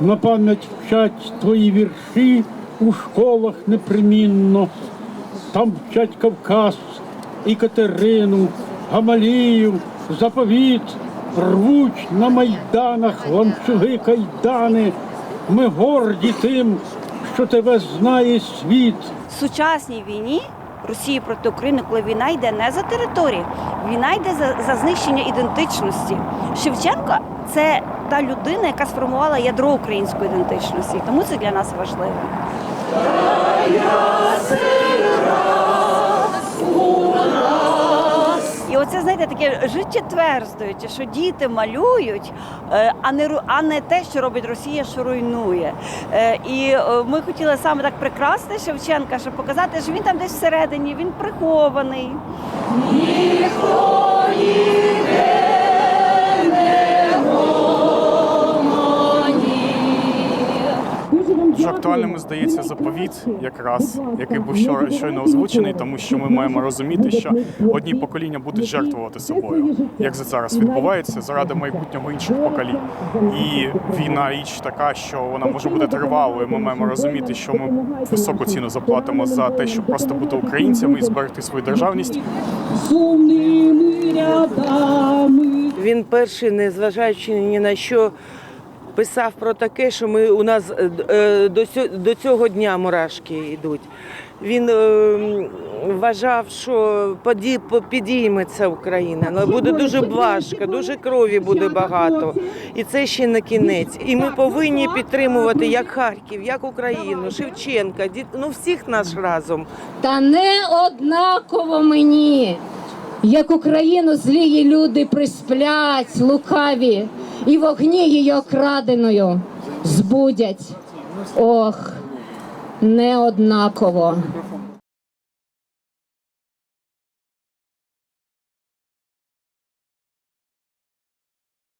на пам'ять вчать твої вірші у школах непримінно. Там вчать Кавказ і Катерину, Гамалію, заповіт, рвуть на майданах ланцюги кайдани. Ми горді тим, що тебе знає світ. В сучасній війні Росії проти України, коли війна йде не за території, війна йде за, за знищення ідентичності. Шевченко це та людина, яка сформувала ядро української ідентичності. Тому це для нас важливо. І оце, знаєте, таке життєтверджуюче, що діти малюють, е, а не, а не те, що робить Росія, що руйнує. Е, І е, ми хотіли саме так прикрасти Шевченка, щоб показати, що він там десь всередині, він прихований. Актуальним здається заповіт, якраз який був щора- щойно озвучений, тому що ми маємо розуміти, що одні покоління будуть жертвувати собою, як це зараз відбувається, заради майбутнього інших поколінь. І війна річ така, що вона може бути тривалою. Ми маємо розуміти, що ми високу ціну заплатимо за те, щоб просто бути українцями і зберегти свою державність. сумними рядами. Він перший, незважаючи ні на що, писав про таке, що ми у нас е, е, до до цього дня мурашки йдуть. Він е, вважав, що поді- по- підійметься Україна, але буде дуже важко, дуже крові буде багато. І це ще не кінець. І ми повинні підтримувати як Харків, як Україну, Шевченка, діт- ну всіх нас разом. Та не однаково мені, як Україну злії люди присплять, лукаві, і вогні її окраденою збудять. Ох, не однаково.